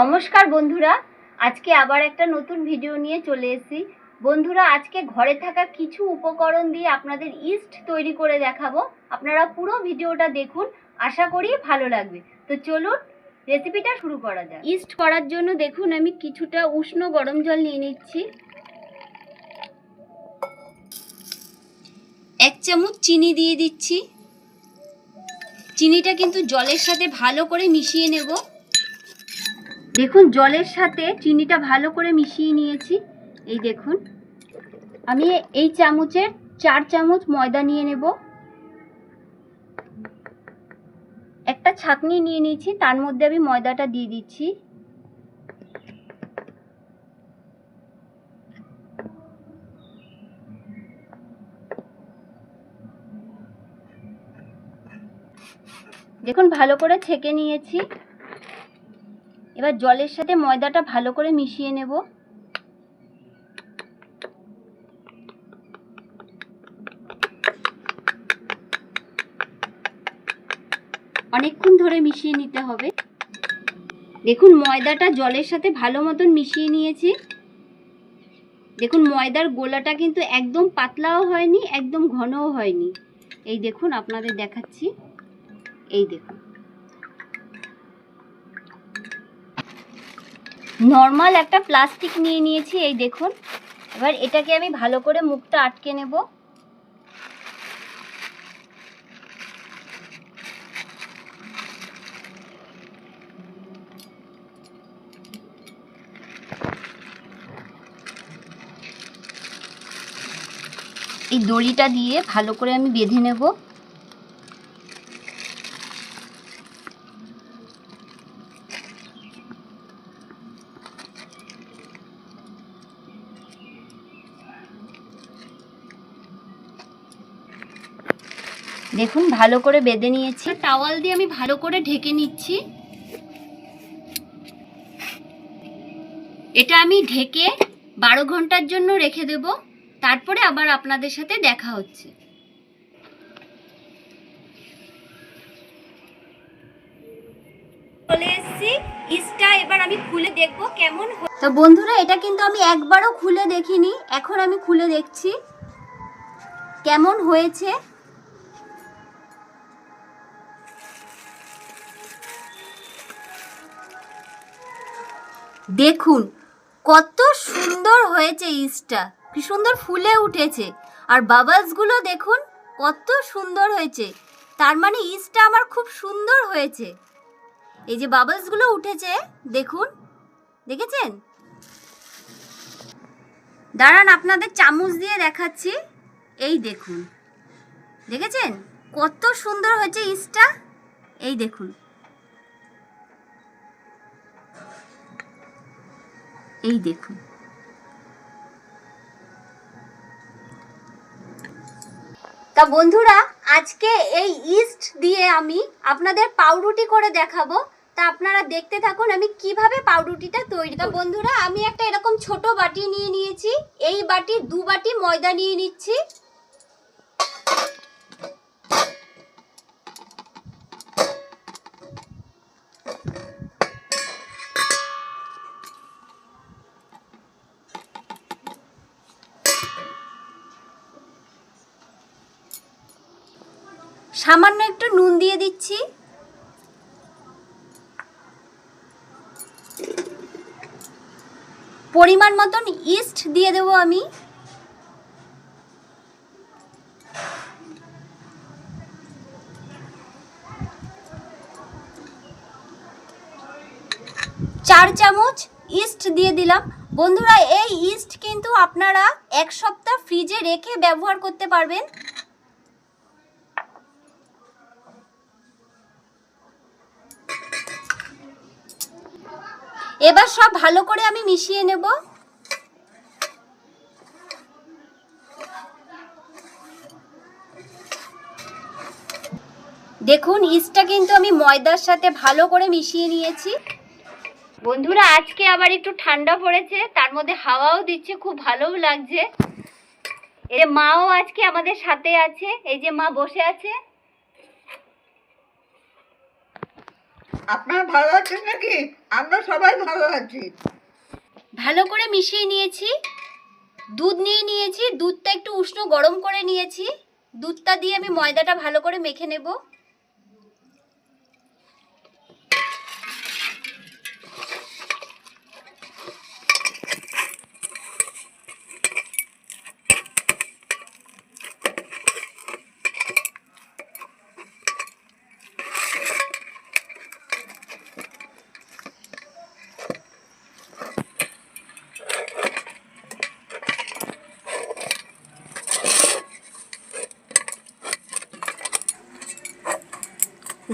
নমস্কার বন্ধুরা, আজকে আবার একটা নতুন ভিডিও নিয়ে চলে এসেছি। বন্ধুরা, আজকে ঘরে থাকা কিছু উপকরণ দিয়ে আপনাদের ইস্ট তৈরি করে দেখাবো। আপনারা পুরো ভিডিওটা দেখুন, আশা করি ভালো লাগবে। তো চলুন রেসিপিটা শুরু করা যাক। ইস্ট করার জন্য দেখুন, আমি কিছুটা উষ্ণ গরম জল নিয়ে নিচ্ছি। এক চামচ চিনি দিয়ে দিচ্ছি। চিনিটা কিন্তু জলের সাথে ভালো করে মিশিয়ে নেব। দেখুন, জলের সাথে চিনিটা ভালো করে মিশিয়ে নিয়েছি। এই দেখুন, আমি এই চামচের চার চামচ ময়দা নিয়ে নেব। একটা ছাকনি নিয়ে নিয়েছি, তার মধ্যে আমি ময়দাটা দিয়ে দিচ্ছি। দেখুন, ভালো করে ছেঁকে নিয়েছি। এবার জলের সাথে ময়দাটা ভালো করে মিশিয়ে নেব। অনেকক্ষণ ধরে মিশিয়ে নিতে হবে। দেখুন, ময়দাটা জলের সাথে ভালো মতন মিশিয়ে নিয়েছি। দেখুন, ময়দার গোলাটা কিন্তু একদম পাতলাও হয়নি, একদম ঘনও হয়নি। এই দেখুন, আপনাদের দেখাচ্ছি। এই দেখুন। নর্মাল একটা প্লাস্টিক নিয়ে নিয়েছি, এই দেখুন। এবার এটাকে আমি ভালো করে মুখটা আটকে নেব। এই দড়িটা দিয়ে ভালো করে আমি বেঁধে নেব। দেখুন ভালো করে বেঁধে নিয়েছি। টাওয়াল দিয়ে আমি ভালো করে ঢেকে নিচ্ছি। এটা আমি ঢেকে বারো ঘণ্টার জন্য রেখে দেব। তারপরে আবার আপনাদের সাথে দেখা হচ্ছে। চলে এসেছি। ইস্টা এবার আমি খুলে দেখব কেমন তো বন্ধুরা এটা কিন্তু আমি একবারও খুলে দেখিনি। এখন আমি খুলে দেখছি। কেমন হয়েছে? দেখুন, কত সুন্দর হয়েছে ইস্টটা। কি সুন্দর ফুলে উঠেছে। আর বাবলসগুলো দেখুন, কত সুন্দর হয়েছে। তার মানে ইস্টটা আমার খুব সুন্দর হয়েছে। এই যে বাবলসগুলো উঠেছে, দেখুন। দেখেছেন? দাঁড়ান, আপনাদের চামচ দিয়ে দেখাচ্ছি। এই দেখুন। দেখেছেন? কত সুন্দর হয়েছে ইস্টটা। এই দেখুন। এই দেখুন। তা বন্ধুরা, আজকে এই ইস্ট দিয়ে আমি আপনাদের পাউরুটি করে দেখাবো। তা আপনারা দেখতে থাকুন আমি কীভাবে পাউরুটিটা তৈরি তা বন্ধুরা, আমি একটা এরকম ছোট বাটি নিয়ে নিয়েছি। এই বাটি দু বাটি ময়দা নিয়ে নিচ্ছি। সামান্য একটু নুন দিয়ে দিচ্ছি। পরিমাণ মতন ইস্ট দিয়ে দেব আমি। চার চামচ ইস্ট দিয়ে দিলাম। বন্ধুরা, এই ইস্ট কিন্তু আপনারা এক সপ্তাহ ফ্রিজে রেখে ব্যবহার করতে পারবেন। এবার সব ভালো করে আমি মিশিয়ে নেব। দেখুন, ইস্টটা কিন্তু আমি ময়দার সাথে ভালো করে মিশিয়ে নিয়েছি। বন্ধুরা, আজকে আবার একটু ঠান্ডা পড়েছে, তার মধ্যে হাওয়াও দিচ্ছে, খুব ভালোও লাগছে। এর মাও আজকে আমাদের সাথে আছে, এই যে মা বসে আছে। আপনারা ভালো আছেন নাকি? আমরা সবাই ভালো আছি। ভালো করে মিশিয়ে নিয়েছি। দুধ নিয়ে নিয়েছি। দুধটা একটু উষ্ণ গরম করে নিয়েছি। দুধটা দিয়ে আমি ময়দাটা ভালো করে মেখে নেব।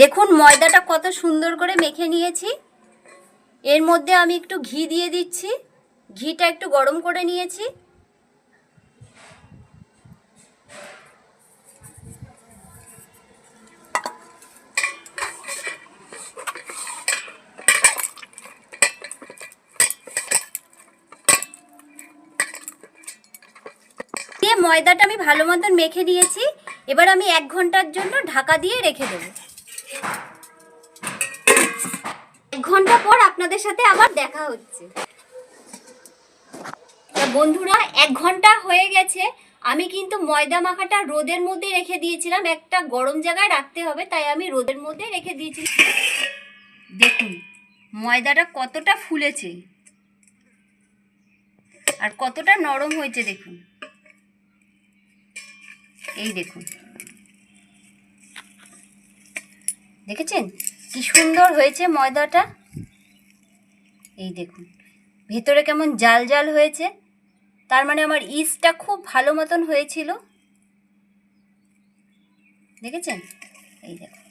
দেখুন, ময়দাটা কত সুন্দর করে মেখে নিয়েছি। এর মধ্যে আমি একটু ঘি দিয়ে দিচ্ছি। ঘিটা একটু গরম করে নিয়েছি। ময়দাটা আমি ভালো মতন মেখে দিয়েছি এবার আমি এক ঘণ্টার জন্য ঢাকা দিয়ে রেখে দেবো এক ঘণ্টা পর আপনাদের সাথে আবার দেখা হচ্ছে। বন্ধুরা, এক ঘণ্টা হয়ে গেছে। আমি কিন্তু ময়দা মাখাটা রোদের মধ্যে রেখে দিয়েছিলাম। একটা গরম জায়গায় রাখতে হবে, তাই আমি রোদের মধ্যে রেখে দিয়েছি দেখুন, ময়দাটা কতটা ফুলেছে আর কতটা নরম হয়েছে, দেখুন। এই দেখুন। দেখেছেন? কি সুন্দর হয়েছে ময়দাটা। এই দেখুন, ভেতরে কেমন জাল জাল হয়েছে। তার মানে আমার ইস্টটা খুব ভালো মতন হয়েছিল। দেখেছেন? এই দেখুন।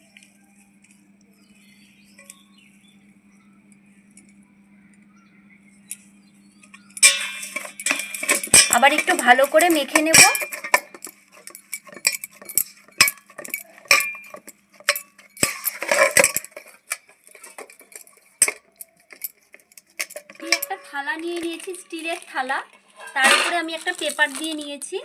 আবার একটু ভালো করে মেখে নেব এই একটা থালা নিয়ে নিয়েছি স্টিলের থালা। তার উপরে আমি একটা পেপার দিয়ে নিয়েছি।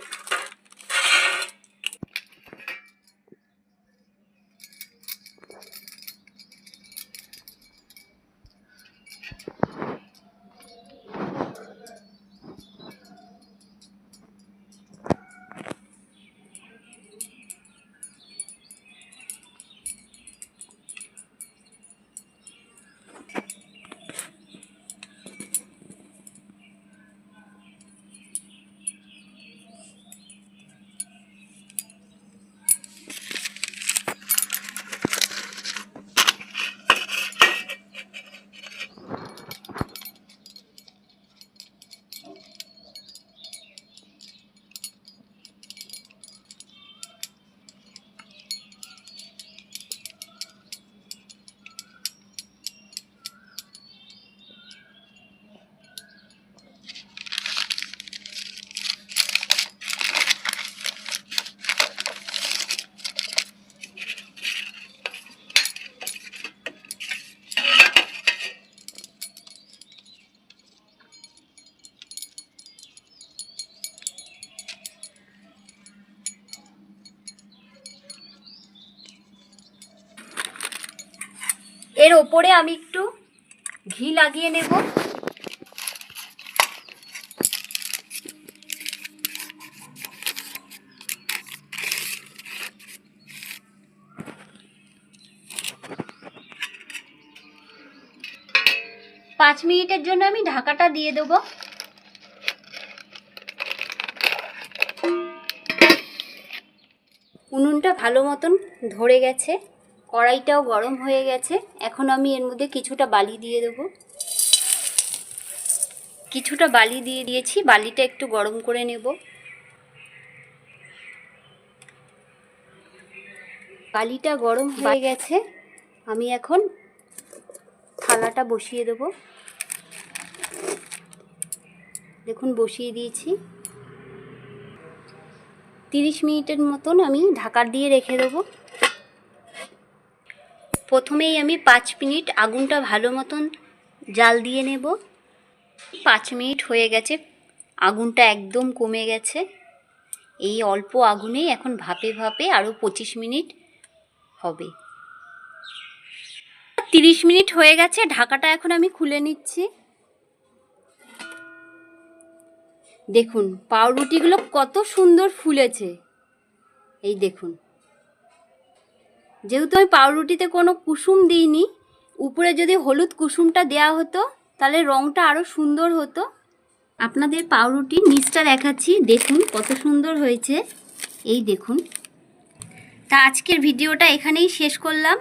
এর ওপরে আমি একটু ঘি লাগিয়ে নেব। পাঁচ মিনিটের জন্য আমি ঢাকাটা দিয়ে দেবো। উনুনটা ভালো মতন ধরে গেছে। কড়াইটাও গরম হয়ে গেছে। এখন আমি এর মধ্যে কিছুটা বালি দিয়ে দেবো। কিছুটা বালি দিয়ে দিয়েছি। বালিটা একটু গরম করে নেব। বালিটা গরম হয়ে গেছে। আমি এখন থালাটা বসিয়ে দেবো। দেখুন, বসিয়ে দিয়েছি। তিরিশ মিনিটের মতন আমি ঢাকা দিয়ে রেখে দেবো। প্রথমেই আমি পাঁচ মিনিট আগুনটা ভালো মতন জাল দিয়ে নেব। পাঁচ মিনিট হয়ে গেছে, আগুনটা একদম কমে গেছে। এই অল্প আগুনেই এখন ভাপে ভাপে আরও পঁচিশ মিনিট হবে। তিরিশ মিনিট হয়ে গেছে, ঢাকাটা এখন আমি খুলে নিচ্ছি। দেখুন, পাউরুটিগুলো কত সুন্দর ফুলেছে। এই দেখুন। যেহেতু আমি পাউরুটিতে কোনো কুসুম দিইনি, উপরে যদি হলুদ কুসুমটা দেয়া হতো, তাহলে রঙটা আরও সুন্দর হতো। আপনাদের পাউরুটির নিচটা দেখাচ্ছি, দেখুন কত সুন্দর হয়েছে। এই দেখুন। তা আজকের ভিডিওটা এখানেই শেষ করলাম।